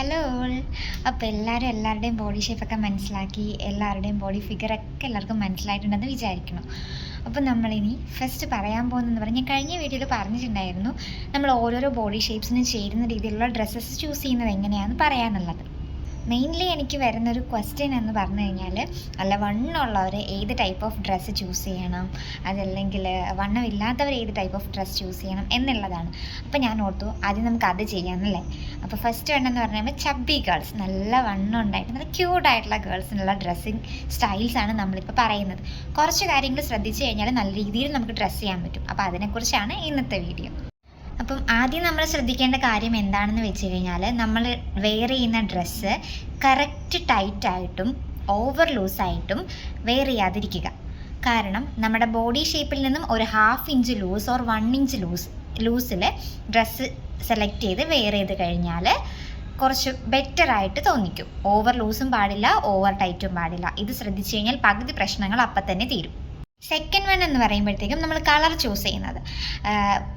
Hello അപ്പോൾ എല്ലാവരും എല്ലാവരുടെയും ബോഡി ഷേപ്പൊക്കെ മനസ്സിലാക്കി എല്ലാവരുടെയും ബോഡി ഫിഗറൊക്കെ എല്ലാവർക്കും മനസ്സിലായിട്ടുണ്ടെന്ന് വിചാരിക്കുന്നു. അപ്പോൾ നമ്മളിനി ഫസ്റ്റ് പറയാൻ പോകുന്നതെന്ന് പറഞ്ഞാൽ കഴിഞ്ഞ വീഡിയോയിൽ പറഞ്ഞിട്ടുണ്ടായിരുന്നു നമ്മൾ ഓരോരോ ബോഡി ഷേപ്സിന് ചേരുന്ന രീതിയിലുള്ള ഡ്രസ്സസ് ചൂസ് ചെയ്യുന്നത് എങ്ങനെയാണെന്ന് പറയാനുള്ളത്. മെയിൻലി എനിക്ക് വരുന്നൊരു ക്വസ്റ്റ്യൻ എന്ന് പറഞ്ഞു കഴിഞ്ഞാൽ നല്ല വണ്ണമുള്ളവർ ഏത് ടൈപ്പ് ഓഫ് ഡ്രസ്സ് ചൂസ് ചെയ്യണം? അതല്ലെങ്കിൽ വണ്ണമില്ലാത്തവർ ഏത് ടൈപ്പ് ഓഫ് ഡ്രസ്സ് ചൂസ് ചെയ്യണം എന്നുള്ളതാണ്. അപ്പോൾ ഞാൻ ഓർത്തു ആദ്യം നമുക്ക് അത് ചെയ്യാമെന്നല്ലേ അപ്പോൾ ഫസ്റ്റ് വേണമെന്ന് പറഞ്ഞു കഴിഞ്ഞാൽ ചബ്ബി ഗേൾസ് നല്ല വണ്ണം ഉണ്ടായിട്ട് നല്ല ക്യൂട്ടായിട്ടുള്ള ഗേൾസിനുള്ള ഡ്രസ്സിങ് സ്റ്റൈൽസാണ് നമ്മളിപ്പോൾ പറയുന്നത്. കുറച്ച് കാര്യങ്ങൾ ശ്രദ്ധിച്ചു കഴിഞ്ഞാൽ നല്ല രീതിയിൽ നമുക്ക് ഡ്രസ്സ് ചെയ്യാൻ പറ്റും. അപ്പോൾ അതിനെക്കുറിച്ചാണ് ഇന്നത്തെ വീഡിയോ അപ്പം ആദ്യം നമ്മൾ ശ്രദ്ധിക്കേണ്ട കാര്യം എന്താണെന്ന് വെച്ച് കഴിഞ്ഞാൽ നമ്മൾ വെയർ ചെയ്യുന്ന ഡ്രസ്സ് കറക്റ്റ് ടൈറ്റായിട്ടും ഓവർ ലൂസായിട്ടും വെയർ ചെയ്യാതിരിക്കുക. കാരണം നമ്മുടെ ബോഡി ഷേപ്പിൽ നിന്നും ഒരു half inch loose or one inch loose ലൂസിൽ dress select ചെയ്ത് വെയർ ചെയ്ത് കഴിഞ്ഞാൽ കുറച്ച് ബെറ്റർ ആയിട്ട് തോന്നിക്കും. ഓവർ ലൂസും പാടില്ല ഓവർ ടൈറ്റും പാടില്ല. ഇത് ശ്രദ്ധിച്ചു കഴിഞ്ഞാൽ പകുതി പ്രശ്നങ്ങൾ അപ്പം തന്നെ തീരും. സെക്കൻഡ് വൺ എന്ന് പറയുമ്പോഴത്തേക്കും നമ്മൾ കളർ ചൂസ് ചെയ്യുന്നത്.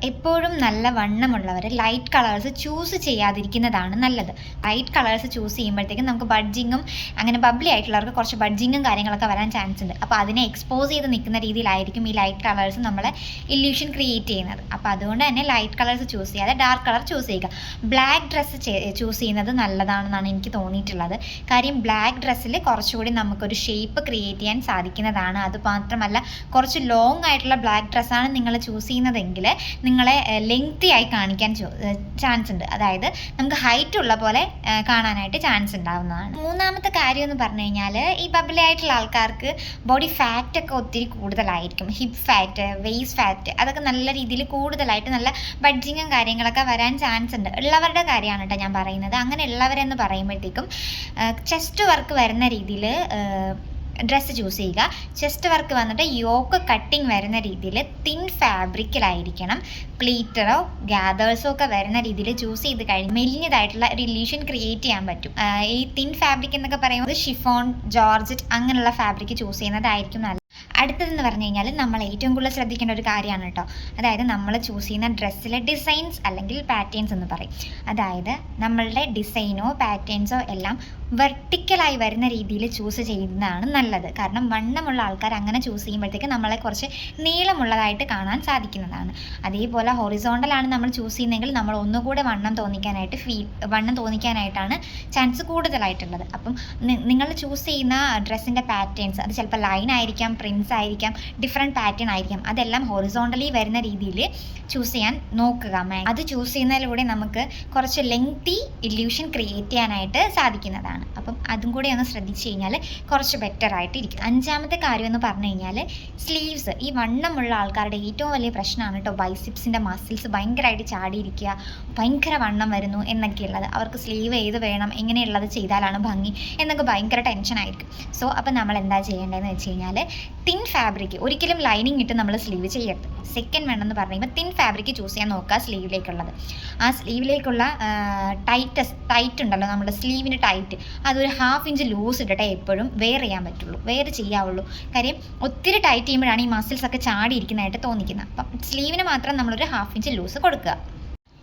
എപ്പോഴും നല്ല വണ്ണമുള്ളവർ ലൈറ്റ് കളേഴ്സ് ചൂസ് ചെയ്യാതിരിക്കുന്നതാണ് നല്ലത്. ലൈറ്റ് കളേഴ്സ് ചൂസ് ചെയ്യുമ്പോഴത്തേക്കും നമുക്ക് ബഡ്ജിങ്ങും അങ്ങനെ ബബ്ലി ആയിട്ടുള്ളവർക്ക് കുറച്ച് ബഡ്ജിങ്ങും കാര്യങ്ങളൊക്കെ വരാൻ ചാൻസ് ഉണ്ട്. അപ്പോൾ അതിനെ എക്സ്പോസ് ചെയ്ത് നിൽക്കുന്ന രീതിയിലായിരിക്കും ഈ ലൈറ്റ് കളേഴ്സ് നമ്മളെ ഇല്യൂഷൻ ക്രിയേറ്റ് ചെയ്യുന്നത്. അപ്പോൾ അതുകൊണ്ട് തന്നെ ലൈറ്റ് കളേഴ്സ് ചൂസ് ചെയ്യാതെ ഡാർക്ക് കളർ ചൂസ് ചെയ്യുക. ബ്ലാക്ക് ഡ്രസ്സ് ചൂസ് ചെയ്യുന്നത് നല്ലതാണെന്നാണ് എനിക്ക് തോന്നിയിട്ടുള്ളത്. കാര്യം ബ്ലാക്ക് ഡ്രസ്സിൽ കുറച്ചുകൂടി നമുക്കൊരു ഷേപ്പ് ക്രിയേറ്റ് ചെയ്യാൻ സാധിക്കുന്നതാണ്. അത് മാത്രമല്ല കുറച്ച് ലോങ് ആയിട്ടുള്ള ബ്ലാക്ക് ഡ്രസ്സാണ് നിങ്ങൾ ചൂസ് ചെയ്യുന്നതെങ്കിൽ നിങ്ങളെ ലെങ്തി ആയി കാണിക്കാൻ ചാൻസ് ഉണ്ട്. അതായത് നമുക്ക് ഹൈറ്റ് ഉള്ള പോലെ കാണാനായിട്ട് ചാൻസ് ഉണ്ടാവുന്നതാണ്. മൂന്നാമത്തെ കാര്യം എന്ന് പറഞ്ഞു കഴിഞ്ഞാൽ ഈ ബബിളി ആയിട്ടുള്ള ആൾക്കാർക്ക് ബോഡി ഫാറ്റ് ഒക്കെ ഒത്തിരി കൂടുതലായിരിക്കും. ഹിപ്പ് ഫാറ്റ് വെയ്സ് ഫാറ്റ് അതൊക്കെ നല്ല രീതിയിൽ കൂടുതലായിട്ട് നല്ല ബഡ്ജിങ്ങും കാര്യങ്ങളൊക്കെ വരാൻ ചാൻസ് ഉണ്ട്. ഉള്ളവരുടെ കാര്യമാണ് കേട്ടോ ഞാൻ പറയുന്നത്. അങ്ങനെ ഉള്ളവരെന്ന് പറയുമ്പോഴത്തേക്കും ചെസ്റ്റ് വർക്ക് വരുന്ന രീതിയിൽ ഡ്രസ്സ് ചൂസ് ചെയ്യുക. ചെസ്റ്റ് വർക്ക് വന്നിട്ട് യോക്ക് കട്ടിങ് വരുന്ന രീതിയിൽ തിൻ ഫാബ്രിക്കിലായിരിക്കണം പ്ലീറ്ററോ ഗ്യാദേഴ്സോ ഒക്കെ വരുന്ന രീതിയിൽ ചൂസ് ചെയ്ത് കഴിഞ്ഞ് മെലിഞ്ഞതായിട്ടുള്ള ഒരു ഇല്യൂഷൻ ക്രിയേറ്റ് ചെയ്യാൻ പറ്റും. ഈ തിൻ ഫാബ്രിക് എന്നൊക്കെ പറയുന്നത് ഷിഫോൺ ജോർജറ്റ് അങ്ങനെയുള്ള ഫാബ്രിക് ചൂസ് ചെയ്യുന്നതായിരിക്കും നല്ലത്. അടുത്തതെന്ന് പറഞ്ഞു കഴിഞ്ഞാൽ നമ്മൾ ഏറ്റവും കൂടുതൽ ശ്രദ്ധിക്കേണ്ട ഒരു കാര്യമാണ് കേട്ടോ. അതായത് നമ്മൾ ചൂസ് ചെയ്യുന്ന ഡ്രസ്സിലെ ഡിസൈൻസ് അല്ലെങ്കിൽ പാറ്റേൺസ് എന്ന് പറയും. അതായത് നമ്മളുടെ ഡിസൈനോ പാറ്റേൺസോ എല്ലാം വെർട്ടിക്കലായി വരുന്ന രീതിയിൽ ചൂസ് ചെയ്യുന്നതാണ് നല്ലത്. കാരണം വണ്ണമുള്ള ആൾക്കാർ അങ്ങനെ ചൂസ് ചെയ്യുമ്പോഴത്തേക്ക് നമ്മളെ കുറച്ച് നീളമുള്ളതായിട്ട് കാണാൻ സാധിക്കുന്നതാണ്. അതേപോലെ ഹൊറിസോണ്ടലാണ് നമ്മൾ ചൂസ് ചെയ്യുന്നതെങ്കിൽ നമ്മൾ ഒന്നുകൂടെ വണ്ണം തോന്നിക്കാനായിട്ട് ഫീ വണ്ണം തോന്നിക്കാനായിട്ടാണ് ചാൻസ് കൂടുതലായിട്ടുള്ളത്. അപ്പം നിങ്ങൾ ചൂസ് ചെയ്യുന്ന ഡ്രസ്സിന്റെ പാറ്റേൺസ് അത് ചിലപ്പോൾ ലൈൻ ആയിരിക്കാം പ്രിൻസ് ആയിരിക്കാം ഡിഫറെന്റ് പാറ്റേൺ ആയിരിക്കാം. അതെല്ലാം ഹൊറിസോണ്ടലി വരുന്ന രീതിയിൽ ചൂസ് ചെയ്യാൻ നോക്കുക മാം അത് ചൂസ് ചെയ്യുന്നതിലൂടെ നമുക്ക് കുറച്ച് ലെങ്തി ഇല്യൂഷൻ ക്രിയേറ്റ് ചെയ്യാനായിട്ട് സാധിക്കുന്നതാണ്. അപ്പം അതും കൂടി ഒന്ന് ശ്രദ്ധിച്ചു കഴിഞ്ഞാൽ കുറച്ച് ബെറ്റർ ആയിട്ട് ഇരിക്കും അഞ്ചാമത്തെ കാര്യം എന്ന് പറഞ്ഞു കഴിഞ്ഞാൽ സ്ലീവ്സ് ഈ വണ്ണമുള്ള ആൾക്കാരുടെ ഏറ്റവും വലിയ പ്രശ്നമാണ് കേട്ടോ ബൈസിപ്സിന്റെ മസിൽസ് ഭയങ്കരമായിട്ട് ചാടിയിരിക്കുക ഭയങ്കര വണ്ണം വരുന്നു എന്നൊക്കെയുള്ളത്. അവർക്ക് സ്ലീവ് ഏത് വേണം എങ്ങനെയുള്ളത് ചെയ്താലാണ് ഭംഗി എന്നൊക്കെ ഭയങ്കര ടെൻഷനായിരിക്കും സോ അപ്പം നമ്മൾ എന്താ ചെയ്യേണ്ടതെന്ന് വെച്ച് കഴിഞ്ഞാൽ തിൻ ഫാബ്രിക് ഒരിക്കലും ലൈനിങ് ഇട്ട് നമ്മൾ സ്ലീവ് ചെയ്യരുത്. സെക്കൻഡ് വേണമെന്ന് പറഞ്ഞു കഴിയുമ്പോൾ തിൻ ഫാബ്രിക് ചൂസ് ചെയ്യാൻ നോക്കുക സ്ലീവിലേക്കുള്ളത് ആ സ്ലീവിലേക്കുള്ള ടൈറ്റസ് ടൈറ്റ് ഉണ്ടല്ലോ നമ്മുടെ സ്ലീവിന്റെ ടൈറ്റ് അതൊരു ഹാഫ് ഇഞ്ച് ലൂസ് ഇട്ടിട്ടേ എപ്പോഴും വെയർ ചെയ്യാൻ പറ്റുള്ളൂ. വെയർ ചെയ്യാവുള്ളൂ. കാര്യം ഒത്തിരി ടൈറ്റ് ചെയ്യുമ്പോഴാണ് ഈ മസിൽസ് ഒക്കെ ചാടിയിരിക്കുന്നതായിട്ട് തോന്നിക്കുന്നത്. അപ്പം സ്ലീവിന് മാത്രം നമ്മളൊരു ഹാഫ് ഇഞ്ച് ലൂസ് കൊടുക്കുക.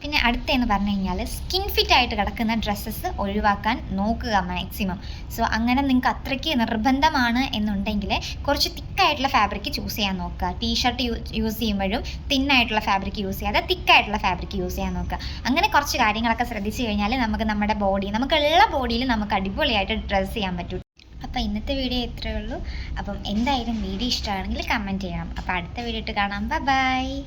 പിന്നെ അടുത്തെന്ന് പറഞ്ഞു കഴിഞ്ഞാൽ സ്കിൻ ഫിറ്റ് ആയിട്ട് കിടക്കുന്ന ഡ്രസ്സസ് ഒഴിവാക്കാൻ നോക്കുക മാക്സിമം സോ അങ്ങനെ നിങ്ങൾക്ക് അത്രയ്ക്ക് നിർബന്ധമാണ് എന്നുണ്ടെങ്കിൽ കുറച്ച് തിക്കായിട്ടുള്ള ഫാബ്രിക് ചൂസ് ചെയ്യാൻ നോക്കുക. ടീഷർട്ട് യൂസ് ചെയ്യുമ്പോഴും തിന്നായിട്ടുള്ള ഫാബ്രിക് യൂസ് ചെയ്യാതെ തിക്കായിട്ടുള്ള ഫാബ്രിക് യൂസ് ചെയ്യാൻ നോക്കുക. അങ്ങനെ കുറച്ച് കാര്യങ്ങളൊക്കെ ശ്രദ്ധിച്ചു കഴിഞ്ഞാൽ നമുക്ക് നമ്മുടെ ബോഡി നമുക്കുള്ള ബോഡിയിൽ നമുക്ക് അടിപൊളിയായിട്ട് ഡ്രസ്സ് ചെയ്യാൻ പറ്റും. അപ്പോൾ ഇന്നത്തെ വീഡിയോ ഇത്രയേ ഉള്ളൂ. അപ്പം എന്തായാലും വീഡിയോ ഇഷ്ടമാണെങ്കിൽ കമന്റ് ചെയ്യണം. അപ്പോൾ അടുത്ത വീഡിയോ ഇട്ട് കാണാം. ബൈ